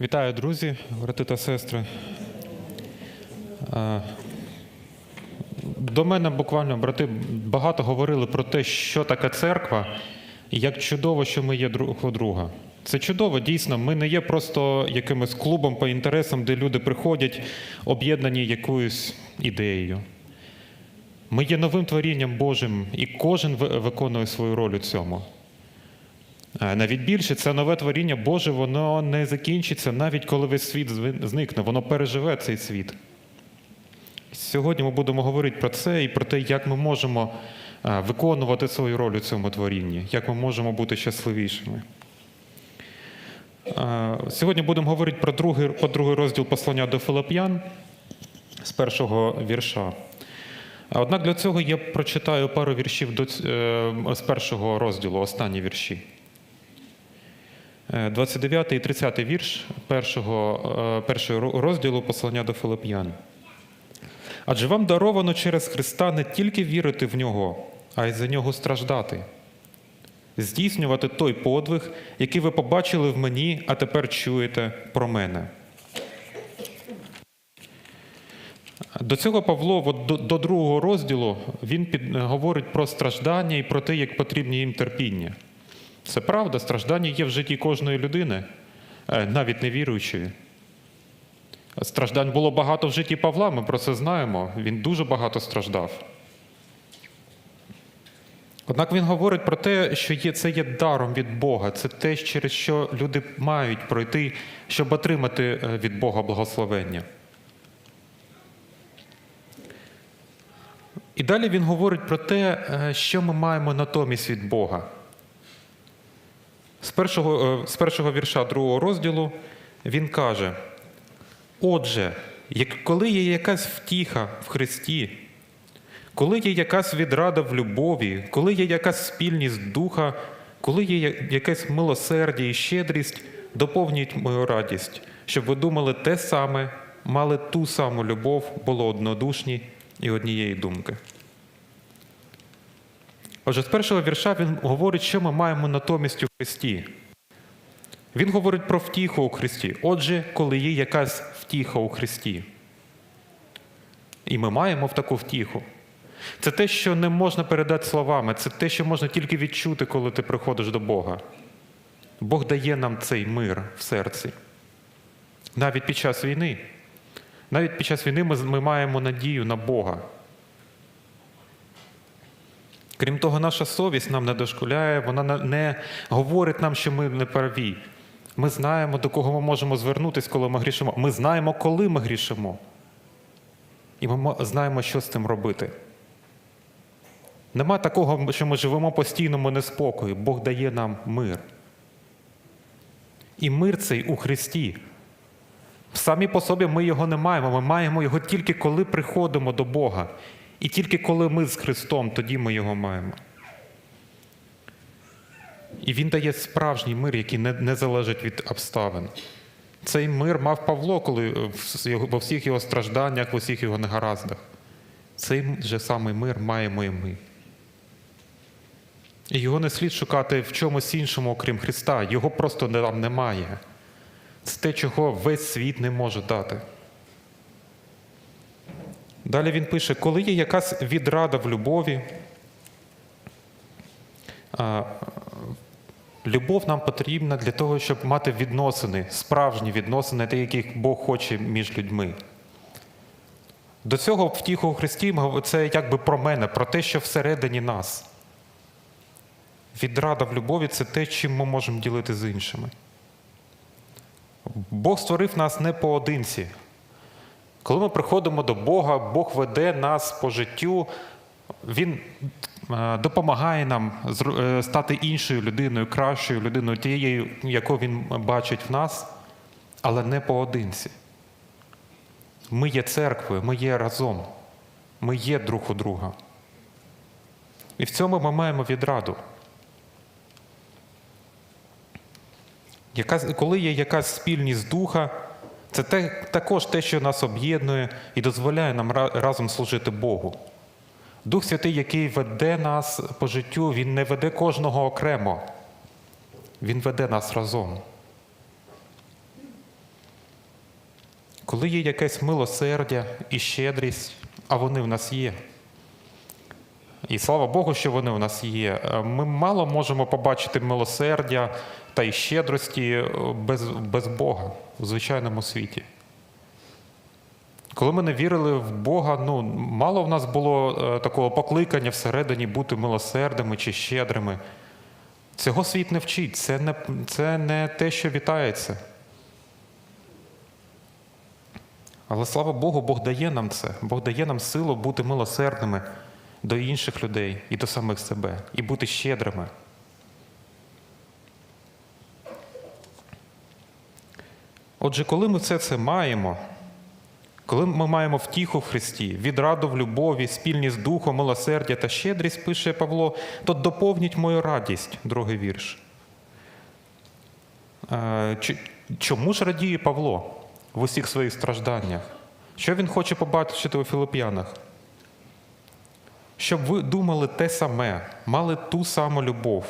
Вітаю, друзі, брати та сестри. Е, До мене буквально брати багато говорили про те, що таке церква, і як чудово, що ми є друг у друга. Це чудово, дійсно. Ми не є просто якимось клубом по інтересам, де люди приходять, об'єднані якоюсь ідеєю. Ми є новим творінням Божим, і кожен виконує свою роль у цьому. А Навіть більше, це нове творіння Боже, воно не закінчиться, навіть коли весь світ зникне, воно переживе цей світ. Сьогодні ми будемо говорити про це і про те, як ми можемо виконувати свою роль у цьому творінні, як ми можемо бути щасливішими. Сьогодні будемо говорити про другий, про другий розділ послання до Филип'ян з першого вірша. Однак для цього я прочитаю пару віршів до, е, з першого розділу, останні вірші. Е, 29 і 30 вірш першого, е, першого розділу послання до Филип'ян. Адже вам даровано через Христа не тільки вірити в нього, а й за нього страждати, здійснювати той подвиг, який ви побачили в мені, а тепер чуєте про мене. До цього Павло, до, другого розділу, він говорить про страждання і про те, як потрібні їм терпіння. Це правда, страждання є в житті кожної людини, е, навіть невіруючої. Страждань було багато в житті Павла, ми про це знаємо. Він дуже багато страждав. Однак він говорить про те, що є, це є даром від Бога, це те, через що люди мають пройти, щоб отримати е, від Бога благословення. І далі він говорить про те, е, що ми маємо натомість від Бога. Першого, е, з першого вірша другого розділу він каже: Отже, як, коли є якась втіха в Христі, коли є якась відрада в любові, коли є якась спільність духа, коли є якесь милосердя і щедрість, доповнюють мою радість, щоб ви думали те саме, мали ту саму любов, були однодушні і однієї думки. Отже, з першого вірша він говорить, що ми маємо натомість у Христі. Він говорить про втіху у Христі. Отже, коли є якась втіха у Христі. І ми маємо в таку втіху. Це те, що не можна передати словами, це те, що можна тільки відчути, коли ти приходиш до Бога. Бог дає нам цей мир в серці. Навіть під час війни. Навіть під час війни ми, ми маємо надію на Бога. Крім того, наша совість нам не дошкуляє, вона не- говорить нам, що ми не праві. Ми знаємо, до кого ми можемо звернутися, коли ми грішимо. Ми знаємо, коли ми грішимо. І ми знаємо, що з цим робити. Нема такого, що ми живемо постійному неспокою. Бог дає нам мир. І мир цей у Христі. Самі по собі ми його не маємо. Ми маємо його тільки коли приходимо до Бога. І тільки коли ми з Христом, тоді ми його маємо. І він дає справжній мир, який не, не залежить від обставин. Цей мир мав Павло, коли е, во всіх його стражданнях, в усіх його негараздах. Цей же самий мир маємо і ми. І його не слід шукати в чомусь іншому, окрім Христа. Його просто там немає. Це те, чого весь світ не може дати. Далі він пише: коли є якась відрада в любові, любов нам потрібна для того, щоб мати відносини, справжні відносини, те, яких Бог хоче між людьми. До цього втіху у Христі це якби про мене, про те, що всередині нас. Відрада в любові це те, чим ми можемо ділити з іншими. Бог створив нас не поодинці. Коли ми приходимо до Бога, Бог веде нас по життю, Він е, допомагає нам е, стати іншою людиною, кращою людиною, тією, яку Він бачить в нас, але не поодинці. Ми є церквою, ми є разом, ми є друг у друга. І в цьому ми маємо відраду. Коли є якась спільність духа, це те, також те, що нас об'єднує і дозволяє нам разом служити Богу. Дух Святий, який веде нас по життю, Він не веде кожного окремо. Він веде нас разом. коли є якесь милосердя і щедрість, а вони в нас є. І слава Богу, що вони в нас є. Е, Ми мало можемо побачити милосердя та й щедрості е, без, без Бога в звичайному світі. Коли ми не вірили в Бога, ну мало в нас було е, такого покликання всередині бути милосердними чи щедрими. Цього світ не вчить, це не, це не те, що вітається. Але слава Богу, Бог дає нам це. Бог дає нам силу бути милосердними до інших людей і до самих себе, і бути щедрими. Отже, коли ми все це маємо, коли ми маємо втіху в Христі, відраду в любові, спільність духу, милосердя та щедрість, пише Павло, то доповніть мою радість, другий вірш. Е, Чому ж радіє Павло в усіх своїх стражданнях? Що він хоче побачити у Філип'янах? Щоб ви думали те саме, мали ту саму любов,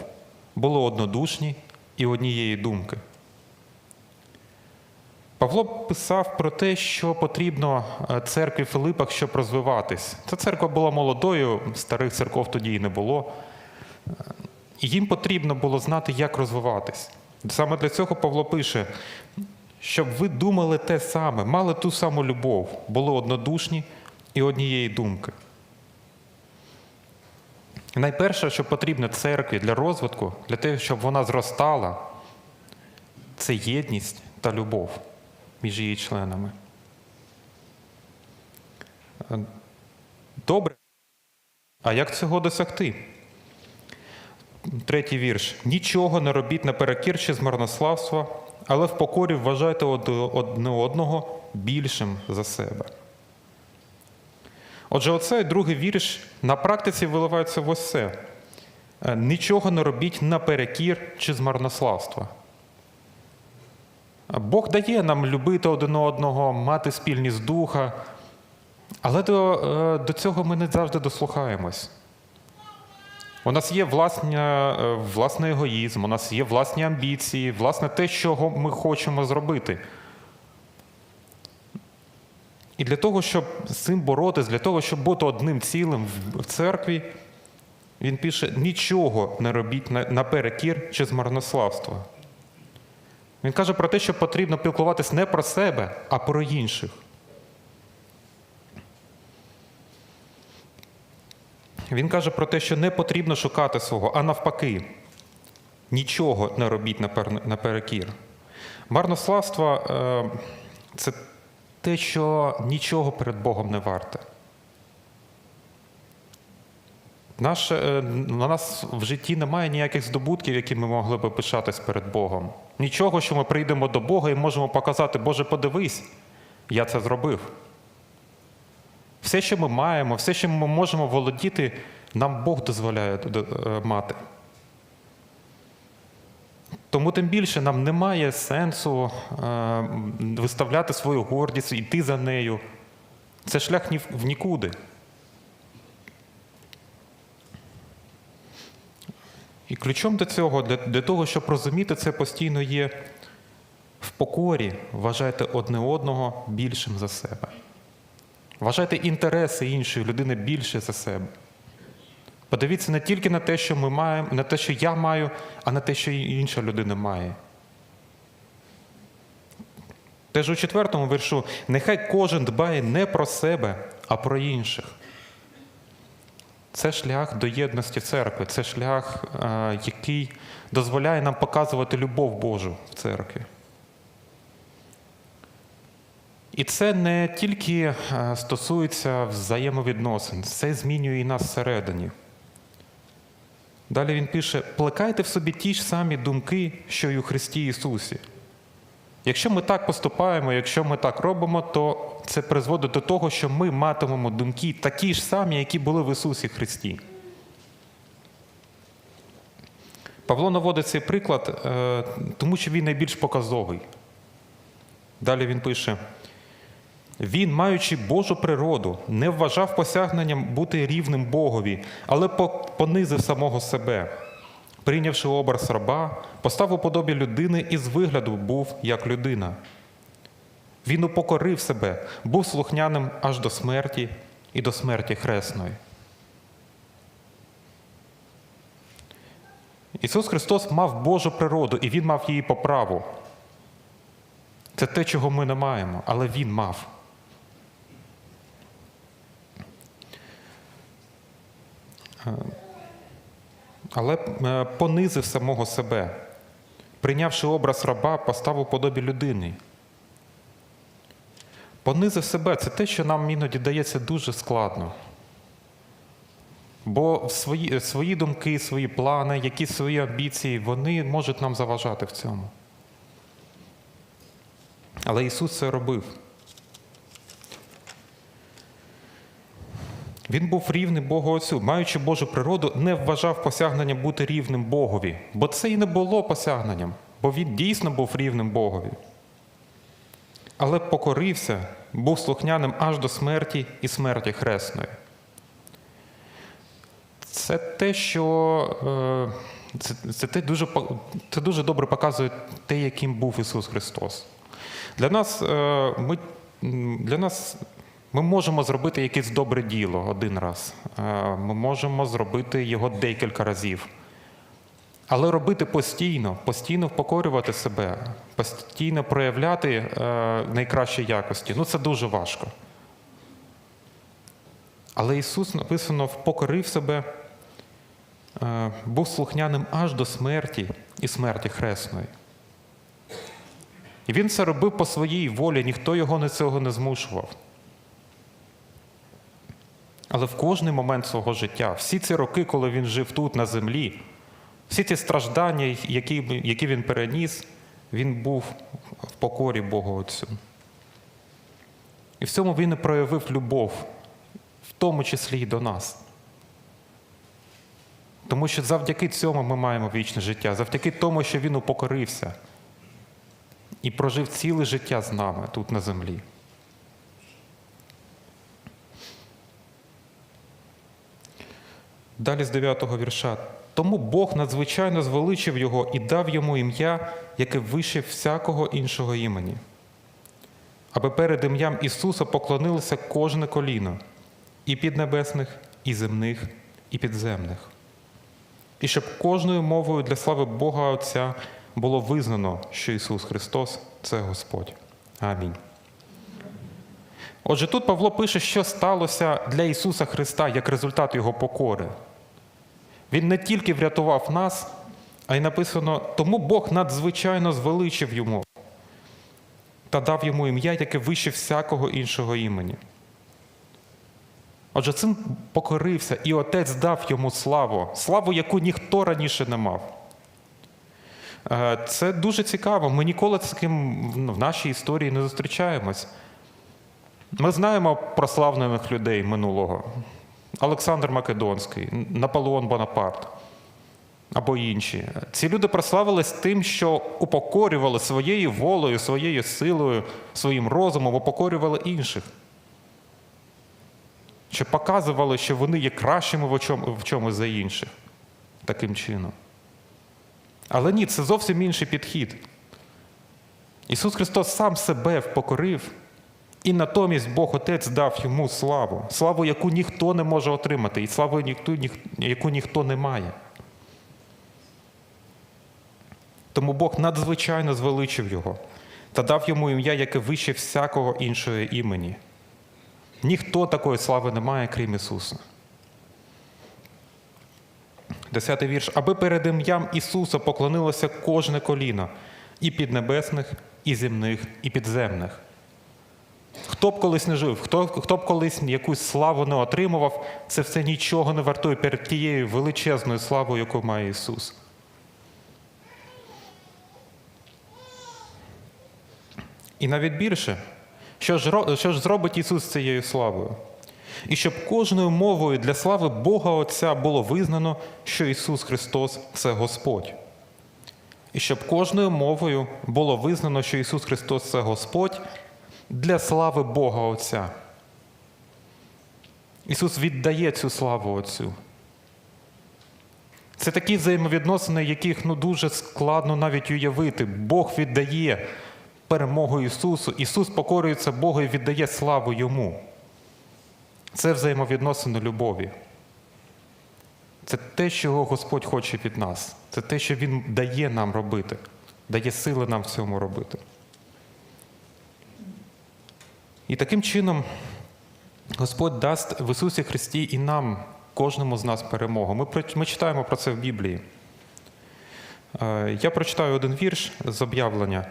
були однодушні і однієї думки. Павло писав про те, що потрібно е, церкві Филипах, щоб розвиватись. Ця церква була молодою, старих церков тоді і не було. Е, їм потрібно було знати, як розвиватись. Саме для цього Павло пише, щоб ви думали те саме, мали ту саму любов, були однодушні і однієї думки. Найперше, що потрібно церкві для розвитку, для того, щоб вона зростала, це єдність та любов між її членами. Е, Добре. А як цього досягти? Третій вірш. Нічого не робіть наперекір чи з марнославства, але в покорі вважайте одне одного більшим за себе. Отже, оцей другий вірш на практиці виливається в ось це. Е, Нічого не робіть наперекір чи з марнославства. Бог дає нам любити один одного, мати спільність духа, але до, е, до цього ми не завжди дослухаємось. У нас є власня, е, власний егоїзм, у нас є власні амбіції, власне те, що ми хочемо зробити. І для того, щоб з цим боротись, для того, щоб бути одним цілим в- церкві, він пише: нічого не робіть на- наперекір чи з марнославства. Він каже про те, що потрібно піклуватись не про себе, а про інших. Він каже про те, що не потрібно шукати свого, а навпаки, нічого не робіть наперекір. Марнославство е, це те, що нічого перед Богом не варте. Наше, е, на нас в житті немає ніяких здобутків, які ми могли би пишатись перед Богом. Нічого, що ми прийдемо до Бога і можемо показати, Боже, подивись, я це зробив. Все, що ми маємо, все, що ми можемо володіти, нам Бог дозволяє е, мати. Тому тим більше нам немає сенсу е, виставляти свою гордість, йти за нею. Це шлях в нікуди. І ключом до цього, для, для того, щоб розуміти це постійно є в покорі, вважайте одне одного більшим за себе. Вважайте інтереси іншої людини більше за себе. Подивіться не тільки на те, що ми маємо, на те, що я маю, а на те, що інша людина має. Теж у четвертому віршу, нехай кожен дбає не про себе, а про інших. Це шлях до єдності церкви, це шлях, е, який дозволяє нам показувати любов Божу в церкві. І це не тільки е, стосується взаємовідносин, це змінює і нас всередині. Далі він пише: плекайте в собі ті ж самі думки, що й у Христі Ісусі. Якщо ми так поступаємо, якщо ми так робимо, то це призводить до того, що ми матимемо думки такі ж самі, які були в Ісусі Христі. Павло наводить цей приклад, е, тому що він найбільш показовий. Далі він пише: він, маючи Божу природу, не вважав посягненням бути рівним Богові, але понизив самого себе, прийнявши образ раба, постав у подобі людини і з вигляду був як людина. Він упокорив себе, був слухняним аж до смерті і до смерті хресної. Ісус Христос мав Божу природу, і Він мав її по праву. Це те, чого ми не маємо, але Він мав. Але е, понизив самого себе, прийнявши образ раба, постав у подобі людини. Понизив себе це те, що нам іноді дається дуже складно. Бо свої, свої думки, свої плани, якісь свої амбіції, вони можуть нам заважати в цьому. Але Ісус це робив. Він був рівний Богу Отцю, маючи Божу природу, не вважав посягнення бути рівним Богові, бо це і не було посягненням, бо він дійсно був рівним Богові. Але покорився, був слухняним аж до смерті і смерті хресної. Це те, що е, це, це, те дуже, це дуже добре показує те, яким був Ісус Христос. Для нас, е, ми, для нас ми можемо зробити якесь добре діло один раз. Е, Ми можемо зробити його декілька разів. Але робити постійно, постійно впокорювати себе, постійно проявляти е, найкращі якості ну це дуже важко. Але Ісус написано впокорив себе, е, був слухняним аж до смерті і смерті хресної. І він це робив по своїй волі, ніхто його на цього не змушував. Але в кожний момент свого життя, всі ці роки, коли він жив тут, на землі, всі ці страждання, які, які він переніс, він був в покорі Богу Отцю. І в цьому він і проявив любов, в тому числі і до нас. Тому що завдяки цьому ми маємо вічне життя, завдяки тому, що він упокорився і прожив ціле життя з нами тут на землі. Далі з 9-го вірша. Тому Бог надзвичайно звеличив його і дав йому ім'я, яке вище всякого іншого імені. Аби перед ім'ям Ісуса поклонилося кожне коліно, і піднебесних, і земних, і підземних. І щоб кожною мовою для слави Бога Отця було визнано, що Ісус Христос це Господь. Амінь. Отже, тут Павло пише, що сталося для Ісуса Христа як результат Його покори. Він не тільки врятував нас, а й написано, тому Бог надзвичайно звеличив йому та дав йому ім'я, яке вище всякого іншого імені. Отже, цим покорився, і Отець дав йому славу, славу, яку ніхто раніше не мав. Е, Це дуже цікаво. Ми ніколи з таким ну, в нашій історії не зустрічаємось. Ми знаємо про славних людей минулого. Олександр Македонський, Наполеон Бонапарт або інші. Ці люди прославились тим, що упокорювали своєю волею, своєю силою, своїм розумом, упокорювали інших. Що показували, що вони є кращими в чому- чомусь за інших таким чином. Але ні, це зовсім інший підхід. Ісус Христос сам себе впокорив, і натомість Бог Отець дав йому славу, славу, яку ніхто не може отримати, і славу, яку ніхто не має. Тому Бог надзвичайно звеличив його та дав йому ім'я, яке вище всякого іншого імені. Ніхто такої слави не має, крім Ісуса. Десятий вірш. Аби перед ім'ям Ісуса поклонилося кожне коліно, і піднебесних, і земних, і підземних. Хто б колись не жив, хто, хто б колись якусь славу не отримував, це все нічого не вартує перед тією величезною славою, яку має Ісус. І навіть більше, що ж, що ж зробить Ісус цією славою? І щоб кожною мовою для слави Бога Отця було визнано, що Ісус Христос це Господь. І щоб кожною мовою було визнано, що Ісус Христос це Господь для слави Бога Отця. Ісус віддає цю славу Отцю. Це такі взаємовідносини, яких ну, дуже складно навіть уявити. Бог віддає перемогу Ісусу. Ісус покорюється Богу і віддає славу Йому. Це взаємовідносини любові. Це те, що Господь хоче від нас. Це те, що Він дає нам робити, дає сили нам в цьому робити. І таким чином Господь дасть в Ісусі Христі і нам, кожному з нас перемогу. Ми, ми читаємо про це в Біблії. Е, Я прочитаю один вірш з об'явлення.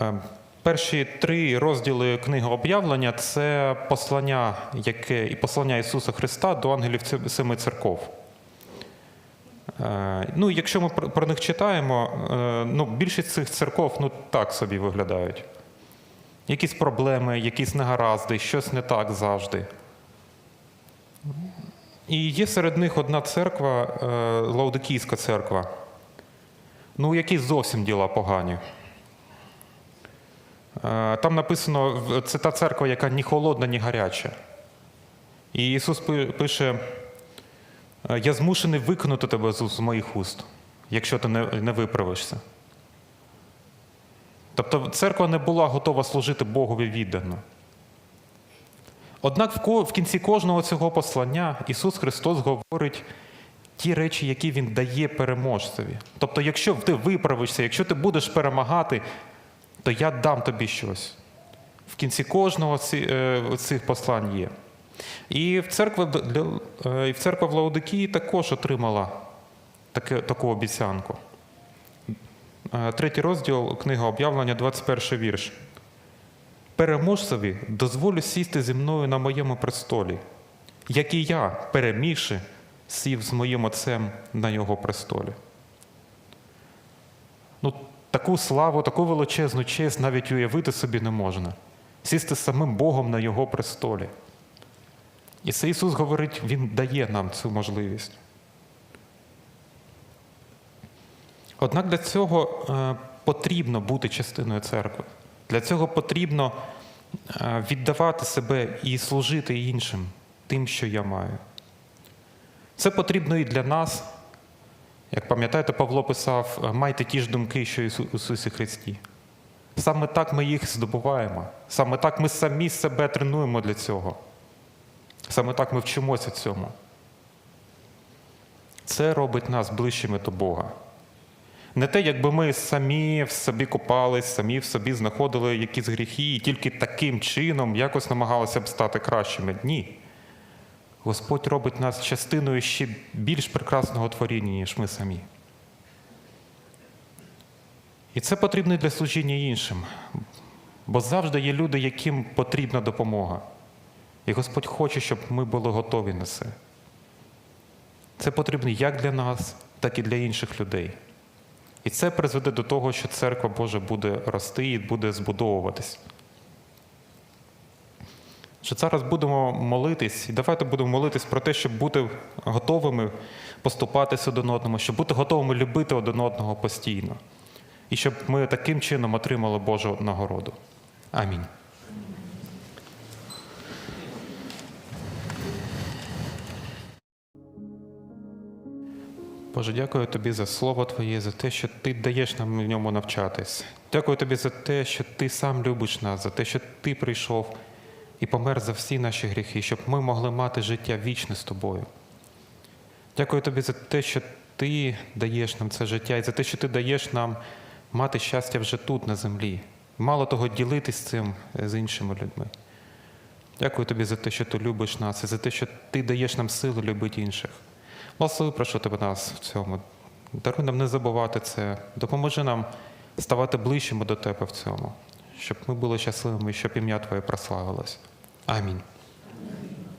Е, Перші три розділи книги об'явлення це послання, яке і послання Ісуса Христа до ангелів семи церков. Е, Ну, якщо ми про них читаємо, ну, більшість цих церков ну, так собі виглядають. Якісь проблеми, якісь негаразди, щось не так завжди. І є серед них одна церква, е, Лаудикійська церква, ну, у якій зовсім діла погані. Е, Там написано, це та церква, яка ні холодна, ні гаряча. І Ісус пише: «Е, Я змушений викинути тебе з моїх уст, якщо ти не виправишся. Тобто церква не була готова служити Богові віддано. Однак в кінці кожного цього послання Ісус Христос говорить ті речі, які Він дає переможцеві. Тобто, якщо ти виправишся, якщо ти будеш перемагати, то я дам тобі щось. В кінці кожного е, цих послань є. І в церква, е, і в церква в Лаодикії також отримала таку обіцянку. Е, Третій розділ книга об'явлення, 21 вірш. Переможцеві дозволю сісти зі мною на моєму престолі, як і я, перемігши, сів з моїм отцем на його престолі. Ну, таку славу, таку величезну честь навіть уявити собі не можна. Сісти самим Богом на його престолі. І це Ісус говорить, Він дає нам цю можливість. Однак для цього е, потрібно бути частиною церкви. Для цього потрібно е, віддавати себе і служити іншим тим, що я маю. Це потрібно і для нас. Як пам'ятаєте, Павло писав, майте ті ж думки, що Ісусі Христі. Саме так ми їх здобуваємо. Саме так ми самі себе тренуємо для цього. Саме так ми вчимося цьому. Це робить нас ближчими до Бога. Не те, якби ми самі в собі купались, самі в собі знаходили якісь гріхи і тільки таким чином якось намагалися б стати кращими. Ні. Господь робить нас частиною ще більш прекрасного творіння, ніж ми самі. І це потрібно для служіння іншим. Бо завжди є люди, яким потрібна допомога. І Господь хоче, щоб ми були готові на це. Це потрібно як для нас, так і для інших людей. І це призведе до того, що церква Божа буде рости і буде збудовуватись. Що зараз будемо молитись, і давайте будемо молитись про те, щоб бути готовими поступатися один одному, щоб бути готовими любити один одного постійно. І щоб ми таким чином отримали Божу нагороду. Амінь. Боже, дякую тобі за слово Твоє, за те, що Ти даєш нам в ньому навчатись. Дякую тобі за те, що Ти сам любиш нас, за те, що Ти прийшов і помер за всі наші гріхи, щоб ми могли мати життя вічне з тобою. Дякую тобі за те, що Ти даєш нам це життя, і за те, що Ти даєш нам мати щастя вже тут, на землі. Мало того, ділитись цим з іншими людьми. Дякую тобі за те, що ти любиш нас, і за те, що ти даєш нам сили любити інших. Благослови, прошу тебе нас в цьому. Даруй нам не забувати це. Допоможи нам ставати ближчими до тебе в цьому, щоб ми були щасливими щоб ім'я Твоє прославилось. Амінь.